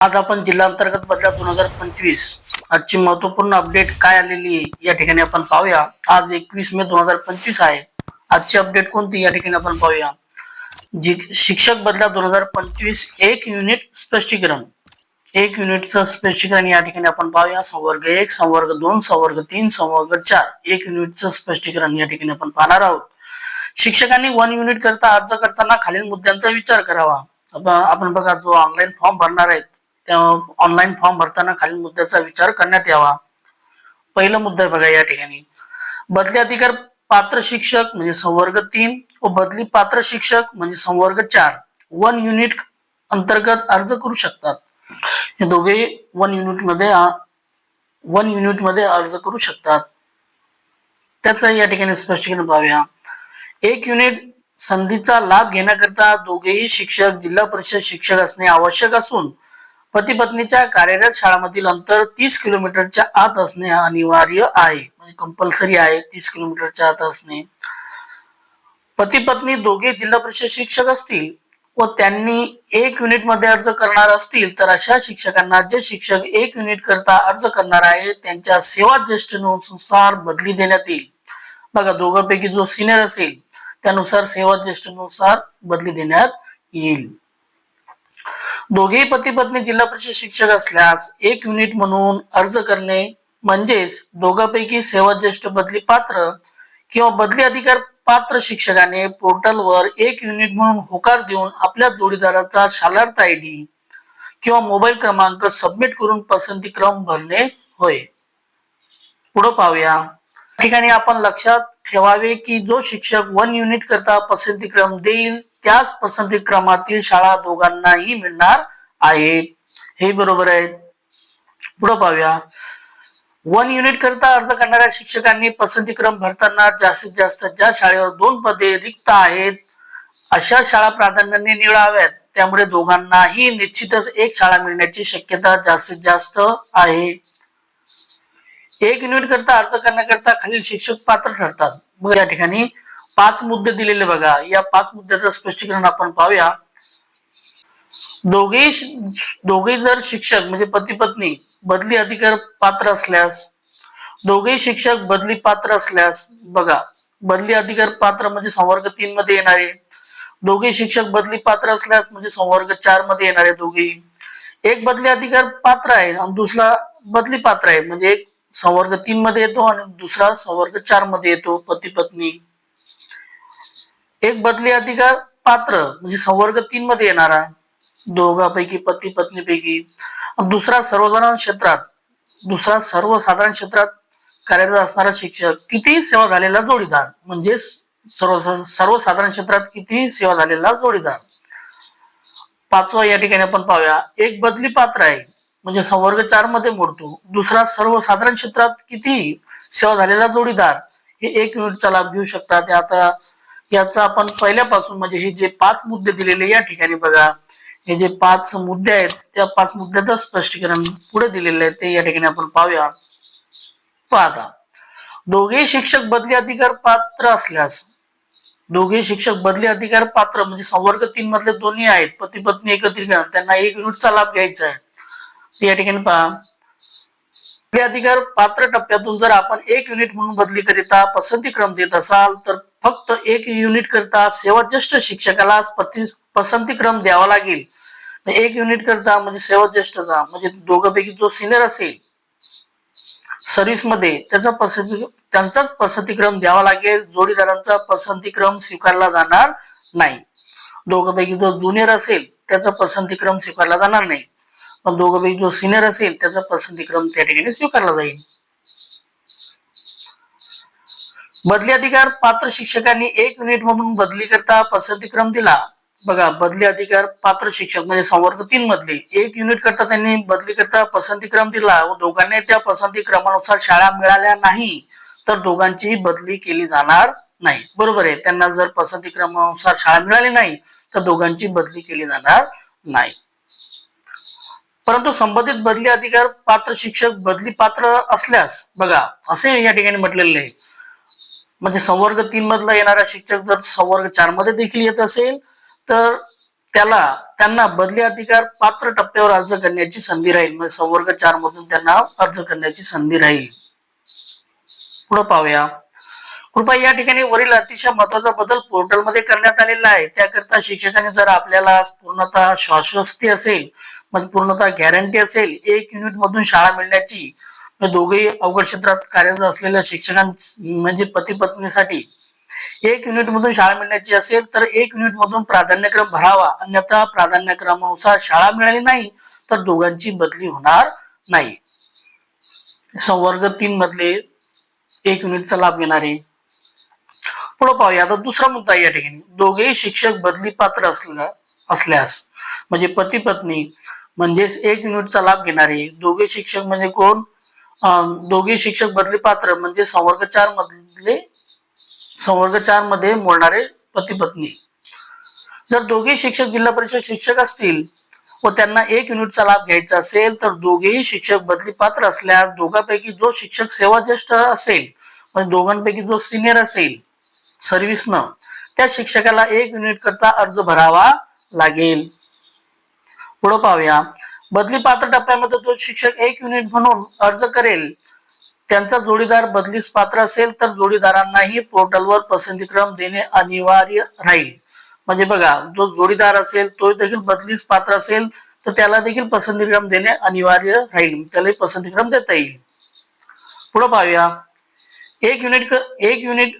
आज आपण जिल्हा अंतर्गत बदला दोन हजार पंचवीस आजची महत्त्वपूर्ण अपडेट काय आलेली आहे या ठिकाणी आपण पाहूया. आज एकवीस मे दोन हजार पंचवीस आहे. आजची अपडेट कोणती या ठिकाणी आपण पाहूया. जी शिक्षक बदला दोन हजार पंचवीस एक युनिट स्पष्टीकरण. एक युनिटचं स्पष्टीकरण या ठिकाणी आपण पाहूया. संवर्ग एक संवर्ग दोन संवर्ग तीन संवर्ग चार. एक युनिटचं स्पष्टीकरण या ठिकाणी आपण पाहणार आहोत. शिक्षकांनी वन युनिट करता अर्ज करताना खालील मुद्द्यांचा विचार करावा. आपण बघा जो ऑनलाईन फॉर्म भरणार आहेत ऑनलाईन फॉर्म भरताना खालील मुद्द्याचा विचार करण्यात यावा. पहिला मुद्दा बघा या ठिकाणी. बदली अधिकार पात्र शिक्षक म्हणजे संवर्ग तीन व बदली पात्र शिक्षक म्हणजे संवर्ग चार. वन युनिट अंतर्गत अर्ज करू शकतात. हे दोघे वन युनिटमध्ये वन युनिटमध्ये अर्ज करू शकतात. त्याचा या ठिकाणी स्पष्टीकरण पाहूया. एक युनिट संधीचा लाभ घेण्याकरता दोघेही शिक्षक जिल्हा परिषद शिक्षक असणे आवश्यक असून पती पत्नीच्या कार्यरत शाळामधील अंतर तीस किलोमीटरच्या आत असणे अनिवार्य आहे. म्हणजे कंपल्सरी आहे तीस किलोमीटरच्या आत असणे. पती पत्नी दोघे जिल्हा परिषद शिक्षक असतील व त्यांनी एक युनिटमध्ये अर्ज करणार असतील तर अशा शिक्षकांना जे शिक्षक एक युनिट करता अर्ज करणार आहे त्यांच्या सेवा ज्येष्ठनुसार बदली देण्यात येईल. बघा दोघांपैकी जो सिनियर असेल त्यानुसार सेवा ज्येष्ठनुसार बदली देण्यात येईल. दोघेही पती पत्नी जिल्हा परिषद शिक्षक असल्यास एक युनिट म्हणून अर्ज करणे म्हणजेच दोघांपैकी सेवा ज्येष्ठ बदली पात्र किंवा बदली अधिकार पात्र शिक्षकाने पोर्टलवर एक युनिट म्हणून होकार देऊन आपल्या जोडीदाराचा शालार्थ आय डी किंवा मोबाईल क्रमांक सबमिट करून पसंती क्रम भरणे होय. पुढे पाहूया. ठिकाणी आपण लक्षात ठेवावे की जो शिक्षक वन युनिट करता पसंती क्रम देईल त्याच पसंती क्रमातील शाळा दोघांनाही मिळणार आहेत हे बरोबर आहे. पुढे पाहूया. वन युनिट करता अर्ज करणाऱ्या शिक्षकांनी पसंती क्रम भरताना जास्तीत जास्त ज्या शाळेवर दोन पदे रिक्त आहेत अशा शाळा प्राधान्याने निवडाव्यात. त्यामुळे दोघांनाही निश्चितच एक शाळा मिळण्याची शक्यता जास्तीत जास्त आहे. एक युनिट करता अर्ज करण्याकरता खालील शिक्षक पात्र ठरतात. मग या ठिकाणी पाच मुद्दे दिलेले बघा. या पाच मुद्द्याचं स्पष्टीकरण आपण पाहूया. दोघे दोघे जर शिक्षक म्हणजे पती पत्नी बदली अधिकार पात्र असल्यास दोघेही शिक्षक बदली पात्र असल्यास बघा बदली अधिकार पात्र म्हणजे संवर्ग तीन मध्ये येणारे. दोघे शिक्षक बदली पात्र असल्यास म्हणजे संवर्ग चारमध्ये येणारे दोघेही एक बदली अधिकार पात्र आहे आणि दुसरा बदली पात्र आहे. म्हणजे एक संवर्ग तीन मध्ये येतो आणि दुसरा संवर्ग चारमध्ये येतो पती पत्नी एक बदली अधिकार पात्र म्हणजे संवर्ग तीन मध्ये येणारा. दोघांपैकी पती पत्नीपैकी. दुसरा सर्वसाधारण क्षेत्रात दुसरा सर्वसाधारण क्षेत्रात कार्यरत असणारा शिक्षक किती सेवा झालेला जोडीदार म्हणजे सर्व सर्वसाधारण क्षेत्रात किती सेवा झालेला जोडीदार. पाचवा या ठिकाणी आपण पाहूया. एक बदली पात्र आहे म्हणजे संवर्ग चारमध्ये मोडतो. दुसरा सर्वसाधारण क्षेत्रात किती सेवा झालेला जोडीदार हे एक युनिटचा लाभ घेऊ शकतात. आता याचा आपण पहिल्यापासून म्हणजे हे जे पाच मुद्दे दिलेले या ठिकाणी बघा. हे जे पाच मुद्दे आहेत त्या पाच मुद्द्याचं स्पष्टीकरण पुढे दिलेले आहे ते या ठिकाणी आपण पाहूया. पाहता. दोघे शिक्षक बदली अधिकार पात्र असल्यास दोघे शिक्षक बदली अधिकार पात्र म्हणजे संवर्ग तीन मधले दोन्ही आहेत पती पत्नी एकत्रीकरण त्यांना एक युनिटचा लाभ घ्यायचा आहे. ते या ठिकाणी पहा. बदली अधिकार पात्र टप्प्यातून जर आपण एक युनिट म्हणून बदली करिता पसंती क्रम देत असाल तर फक्त एक युनिट करता सेवाज्येष्ठ शिक्षकाला पती पसंती क्रम द्यावा लागेल. एक युनिट करता म्हणजे सेवा ज्येष्ठचा म्हणजे दोघांपैकी जो सिनियर असेल सर्व्हिसमध्ये त्याचा पसंती त्यांचाच पसंतीक्रम द्यावा लागेल. जोडीदारांचा पसंतीक्रम स्वीकारला जाणार नाही. दोघांपैकी जो ज्युनियर असेल त्याचा पसंतीक्रम स्वीकारला जाणार नाही. पण दोघांपैकी जो सिनियर असेल त्याचा पसंतीक्रम त्या ठिकाणी स्वीकारला जाईल. बदली अधिकार पात्र शिक्षकांनी एक युनिट म्हणून बदली करता पसंतीक्रम दिला. बघा बदली अधिकार पात्र शिक्षक म्हणजे संवर्ग तीन मधले. एक युनिट करता त्यांनी बदली करता पसंतीक्रम दिला व दोघांनी त्या पसंती क्रमानुसार शाळा मिळाल्या नाही तर दोघांचीही बदली केली जाणार नाही. बरोबर आहे. त्यांना जर पसंती क्रमानुसार शाळा मिळाली नाही तर दोघांची बदली केली जाणार नाही. परंतु संबंधित बदली अधिकार पात्र शिक्षक बदली पात्र असल्यास बघा असे या ठिकाणी म्हटलेले आहे. म्हणजे संवर्ग तीन मधला येणारा शिक्षक जर संवर्ग चारमध्ये देखील येत असेल तर त्याला त्यांना बदली अधिकार पात्र टप्प्यावर अर्ज करण्याची संधी राहील. म्हणजे संवर्ग चार मधून त्यांना अर्ज करण्याची संधी राहील. पुढे पाहूया. कृपया या ठिकाणी वरील अतिशय महत्त्वाचा बदल पोर्टलमध्ये करण्यात आलेला आहे. त्याकरिता शिक्षकाने जर आपल्याला पूर्णतः श्वासस्ती असेल म्हणजे पूर्णतः गॅरंटी असेल एक युनिट मधून शाळा मिळण्याची या दोघेही अवघड क्षेत्रात कार्यरत असलेल्या शिक्षकां म्हणजे पती पत्नीसाठी एक युनिट मधून शाळा मिळण्याची असेल तर एक युनिट मधून प्राधान्यक्रम भरावा. अन्यथा प्राधान्यक्रमानुसार शाळा मिळाली नाही तर दोघांची बदली होणार नाही. संवर्ग तीन मधले एक युनिटचा लाभ घेणारे. पुढे पाहूया. आता दुसरा मुद्दा या ठिकाणी. दोघेही शिक्षक बदली पात्र असल्या असल्यास म्हणजे पती पत्नी म्हणजेच एक युनिटचा लाभ घेणारे दोघे शिक्षक म्हणजे कोण? दोघे शिक्षक बदली पात्र म्हणजे संवर्ग चार मधले संवर्ग चारमध्ये मोडणारे पती पत्नी. जर दोघे शिक्षक जिल्हा परिषद शिक्षक असतील व त्यांना एक युनिटचा लाभ घ्यायचा असेल तर दोघेही शिक्षक बदली पात्र असल्यास दोघांपैकी जो शिक्षक सेवा ज्येष्ठ असेल म्हणजे दोघांपैकी जो सिनियर असेल सर्व्हिसनं त्या शिक्षकाला एक युनिट करता अर्ज भरावा लागेल. पुढं पाहूया. बदली पात्र टप्प्यामध्ये जो शिक्षक एक युनिट म्हणून अर्ज करेल त्यांचा जोडीदार बदलीस पात्र असेल तर जोडीदारांनाही पोर्टलवर पसंतीक्रम देणे अनिवार्य राहील. म्हणजे बघा जो जोडीदार असेल तो देखील बदलीस पात्र असेल तर त्याला देखील पसंतीक्रम देणे अनिवार्य राहील. त्याला पसंतीक्रम देता येईल. पुढे पाहूया. एक युनिट एक युनिट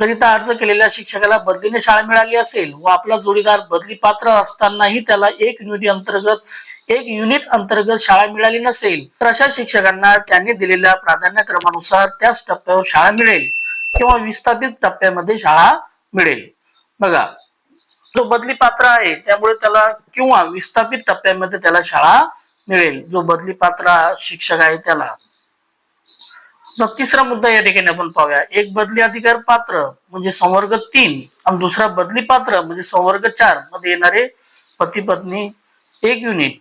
करिता अर्ज केलेल्या शिक्षकाला बदलीने शाळा मिळाली असेल व आपला जोडीदार बदली पात्र असतानाही त्याला एक युनिट अंतर्गत एक युनिट अंतर्गत शाळा मिळाली नसेल तर अशा शिक्षकांना त्यांनी दिलेल्या प्राधान्यक्रमानुसार त्याच टप्प्यावर शाळा मिळेल किंवा विस्थापित टप्प्यामध्ये शाळा मिळेल. बघा जो बदली पात्र आहे त्यामुळे त्याला किंवा विस्थापित टप्प्यामध्ये त्याला शाळा मिळेल. जो बदली पात्र शिक्षक आहे त्याला. मग तिसरा मुद्दा या ठिकाणी आपण पाहूया. एक बदली अधिकार पात्र म्हणजे संवर्ग तीन आणि दुसरा बदली पात्र म्हणजे संवर्ग चारमध्ये येणारे पती पत्नी एक युनिट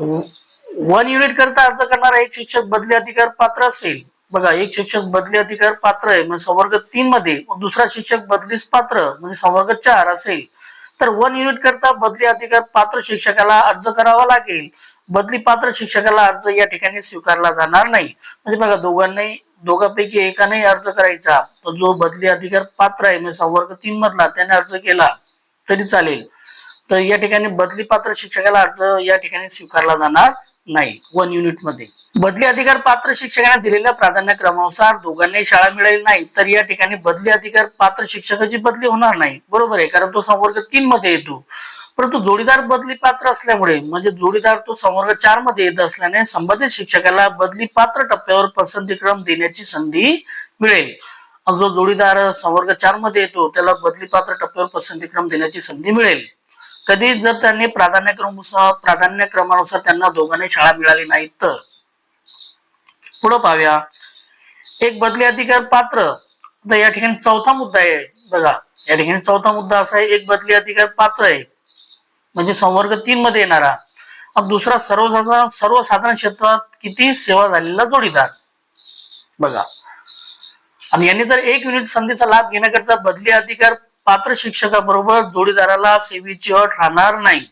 वन युनिट करता अर्ज करणारा एक शिक्षक बदली अधिकार पात्र असेल. बघा एक शिक्षक बदली अधिकार पात्र आहे म्हणजे संवर्ग तीन मध्ये दुसरा शिक्षक बदलीस पात्र म्हणजे संवर्ग चार असेल. तर वन युनिट करता बदली अधिकार पात्र शिक्षकाला अर्ज करावा लागेल. बदली पात्र शिक्षकाला अर्ज या ठिकाणी स्वीकारला जाणार नाही. म्हणजे बघा दोघांनाही दोघांपैकी एकाने अर्ज करायचा. तर जो बदली अधिकार पात्र आहे म्हणजे संवर्ग तीन मधला त्याने अर्ज केला तरी चालेल. तर या ठिकाणी बदली पात्र शिक्षकाला अर्ज या ठिकाणी स्वीकारला जाणार नाही वन युनिटमध्ये बदली अधिकार पात्र शिक्षकांना दिलेल्या प्राधान्यक्रमानुसार दोघांनाही शाळा मिळाली नाही तर या ठिकाणी बदली अधिकार पात्र शिक्षकाची बदली होणार नाही. बरोबर आहे कारण तो संवर्ग तीन मध्ये येतो. परंतु जोडीदार बदली पात्र असल्यामुळे म्हणजे जोडीदार तो संवर्ग चारमध्ये येत असल्याने संबंधित शिक्षकाला बदली पात्र टप्प्यावर पसंतीक्रम देण्याची संधी मिळेल. जो जोडीदार संवर्ग चारमध्ये येतो त्याला बदली पात्र टप्प्यावर पसंतीक्रम देण्याची संधी मिळेल. कधी जर त्यांनी प्राधान्यक्रमानुसार प्राधान्यक्रमानुसार त्यांना दोघांनी शाळा मिळाली नाही तर पुढं पाहूया. एक बदली अधिकार पात्र. आता या ठिकाणी चौथा मुद्दा आहे बघा. या ठिकाणी चौथा मुद्दा असा आहे एक बदली अधिकार पात्र आहे. म्हणजे संवर्ग तीन मध्ये येणारा. दुसरा सर्वसाधारण सर्वसाधारण क्षेत्रात किती सेवा झालेला जोडीदार? बघा. आणि यांनी जर एक युनिट संधीचा लाभ घेण्याकरता बदली अधिकार पात्र शिक्षकाबरोबर जोडीदाराला सेवेची अट राहणार नाही.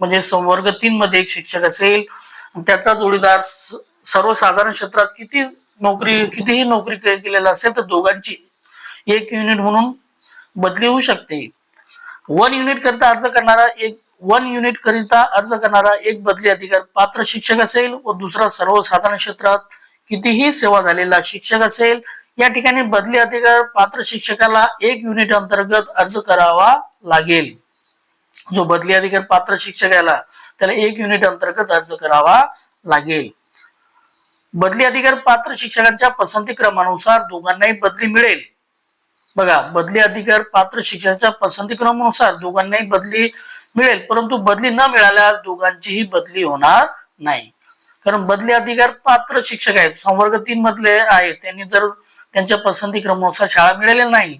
म्हणजे संवर्ग तीन मध्ये एक शिक्षक असेल त्याचा जोडीदार सर्वसाधारण क्षेत्रात किती नोकरी कितीही नोकरी केलेला असेल तर दोघांची एक युनिट म्हणून बदली होऊ शकते. वन युनिट करता अर्ज करणारा एक वन युनिट करिता अर्ज करणारा एक बदली अधिकार पात्र शिक्षक असेल व दुसरा सर्वसाधारण क्षेत्रात कितीही सेवा झालेला शिक्षक असेल या ठिकाणी बदली अधिकार पात्र शिक्षकाला एक युनिट अंतर्गत अर्ज करावा लागेल. जो बदली अधिकार पात्र शिक्षकाला त्याला एक युनिट अंतर्गत अर्ज करावा लागेल. बदली अधिकार पात्र शिक्षकांच्या पसंती क्रमानुसार दोघांनाही बदली मिळेल. बघा बदली अधिकार पात्र शिक्षकांच्या पसंती क्रमानुसार दोघांनाही बदली मिळेल परंतु बदली न मिळाल्यास दोघांचीही बदली होणार नाही. कारण बदली अधिकार पात्र शिक्षक आहेत संवर्ग तीन मधले आहेत त्यांनी जर त्यांच्या पसंती क्रमानुसार शाळा मिळालेल्या नाही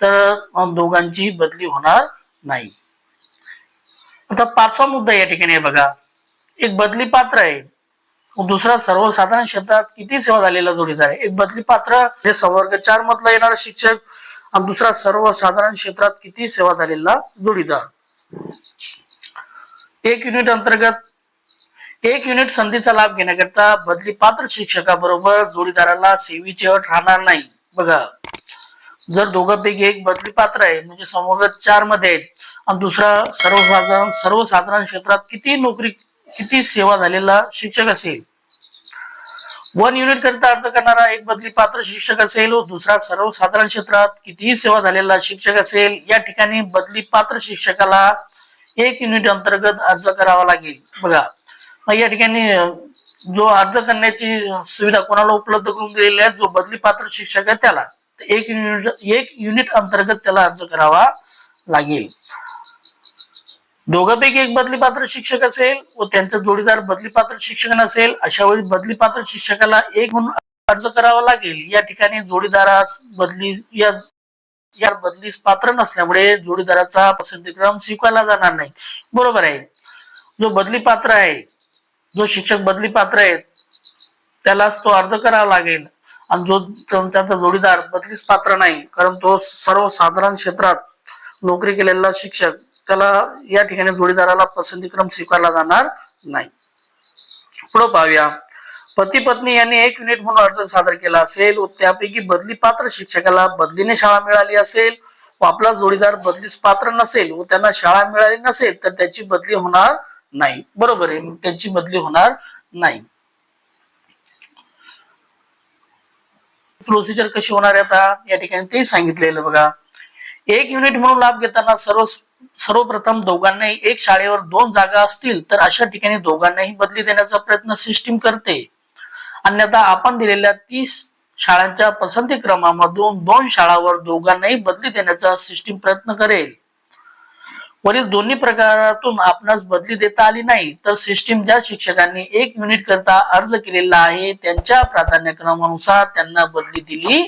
तर दोघांचीही बदली होणार नाही. आता पाचवा मुद्दा या ठिकाणी आहे बघा. एक बदली पात्र आहे दुसरा सर्वसाधारण क्षेत्रात किती सेवा झालेला जोडीदार आहे? एक बदली पात्र हे संवर्ग चार मधला येणारा शिक्षक आणि दुसरा सर्वसाधारण क्षेत्रात किती सेवा झालेला जोडीदार एक युनिट अंतर्गत एक युनिट संधीचा लाभ घेण्याकरिता बदली पात्र शिक्षकाबरोबर जोडीदाराला सेवेची अट राहणार नाही. बघा जर दोघांपैकी एक बदली पात्र आहे म्हणजे समोर चारमध्ये आहेत आणि दुसरा सर्वसाधारण सर्वसाधारण क्षेत्रात किती नोकरी किती सेवा झालेला शिक्षक असेल? वन युनिट करिता अर्ज करणारा एक बदली पात्र शिक्षक असेल व दुसरा सर्वसाधारण क्षेत्रात कितीही सेवा झालेला शिक्षक असेल या ठिकाणी बदली पात्र शिक्षकाला एक युनिट अंतर्गत अर्ज करावा लागेल. बघा मग या ठिकाणी जो अर्ज करण्याची सुविधा कोणाला उपलब्ध करून दिलेली आहे जो बदली पात्र शिक्षक आहे त्याला एक युनिट एक युनिट अंतर्गत त्याला अर्ज करावा लागेल. दोघांपैकी एक बदली पात्र शिक्षक असेल व त्यांचा जोडीदार बदली पात्र शिक्षक नसेल अशा वेळी बदली पात्र शिक्षकाला एक म्हणून अर्ज करावा लागेल. या ठिकाणी जोडीदारास बदली या या बदलीस पात्र नसल्यामुळे जोडीदाराचा पसंतीक्रम स्वीकारला जाणार नाही. बरोबर आहे. जो बदली पात्र आहे जो शिक्षक बदली पात्र आहे त्यालाच तो अर्ज करावा लागेल. आणि जो त्यांचा त्याचा जोडीदार बदलीस पात्र नाही कारण तो सर्वसाधारण क्षेत्रात नोकरी केलेला शिक्षक त्याला या ठिकाणी जोडीदाराला पसंतीक्रम स्वीकारला जाणार नाही. पुढे पाहूया. पती पत्नी यांनी एक युनिट म्हणून अर्ज सादर केला असेल व त्यापैकी बदली पात्र शिक्षकाला बदलीने शाळा मिळाली असेल व आपला जोडीदार बदलीस पात्र नसेल व त्यांना शाळा मिळाली नसेल तर त्याची बदली होणार नाही. बरोबर आहे. त्यांची बदली होणार नाही. प्रोसिजर कशी होणार आहे आता? या ठिकाणी ते सांगितलेलं बघा. एक युनिट म्हणून लाभ घेताना सर्व सर्वप्रथम दोघांनाही एक शाळेवर दोन जागा असतील तर अशा ठिकाणी दोघांनाही बदली देण्याचा प्रयत्न सिस्टीम करते. अन्यथा आपण दिलेल्या तीस शाळांच्या पसंती क्रमामधून दोन शाळावर दोघांनाही बदली देण्याचा सिस्टीम प्रयत्न करेल. वरील दोन्ही प्रकारातून आपणास बदली देता आली नाही तर सिस्टीम ज्या शिक्षकांनी एक युनिट करता अर्ज केलेला आहे त्यांच्या प्राधान्यक्रमानुसार त्यांना बदली दिली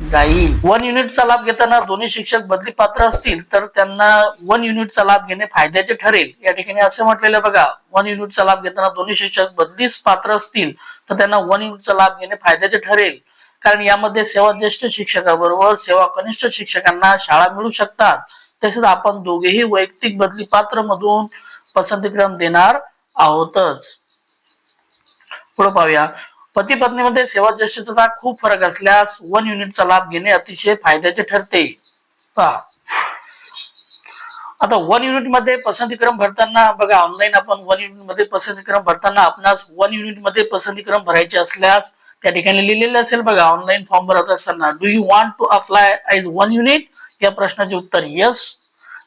जाईल. वन युनिटचा लाभ घेताना दोन्ही शिक्षक बदली पात्र असतील तर त्यांना वन युनिटचा लाभ घेणे फायद्याचे ठरेल. या ठिकाणी असे म्हटलेले बघा वन युनिटचा लाभ घेताना दोन्ही शिक्षक बदलीस पात्र असतील तर त्यांना वन युनिटचा लाभ घेणे फायद्याचे ठरेल. कारण यामध्ये सेवा ज्येष्ठ शिक्षकाबरोबर सेवा कनिष्ठ शिक्षकांना शाळा मिळू शकतात. तसेच आपण दोघेही वैयक्तिक बदली पात्र मधून पसंतीक्रम देणार आहोतच. पुढे पाहूया. पती पत्नीमध्ये सेवा ज्येष्ठतेचा खूप फरक असल्यास वन युनिटचा लाभ घेणे अतिशय फायद्याचे ठरते. पहा. आता वन युनिटमध्ये पसंतीक्रम भरताना बघा ऑनलाईन आपण वन युनिटमध्ये पसंतीक्रम भरताना आपणास वन युनिटमध्ये पसंतीक्रम भरायचे असल्यास त्या ठिकाणी लिहिलेले असेल बघा ऑनलाईन फॉर्म भरत असताना. Do you want to apply as one unit या प्रश्नाचे उत्तर यस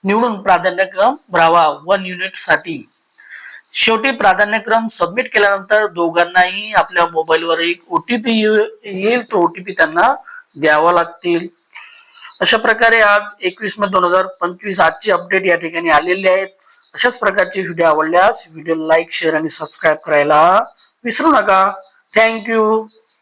निवडून प्राधान्यक्रम भरावा वन युनिटसाठी शेवटी प्राधान्यक्रम सबमिट केल्यानंतर दोघांनाही आपल्या मोबाईलवर एक ओटीपी येईल तो ओटीपी त्यांना द्यावा लागतील. अशा प्रकारे आज एकवीस मे दोन हजार पंचवीस आजची अपडेट या ठिकाणी आलेली आहेत. अशाच प्रकारचे व्हिडिओ आवडल्यास व्हिडिओ लाईक शेअर आणि सबस्क्राईब करायला विसरू नका. थँक्यू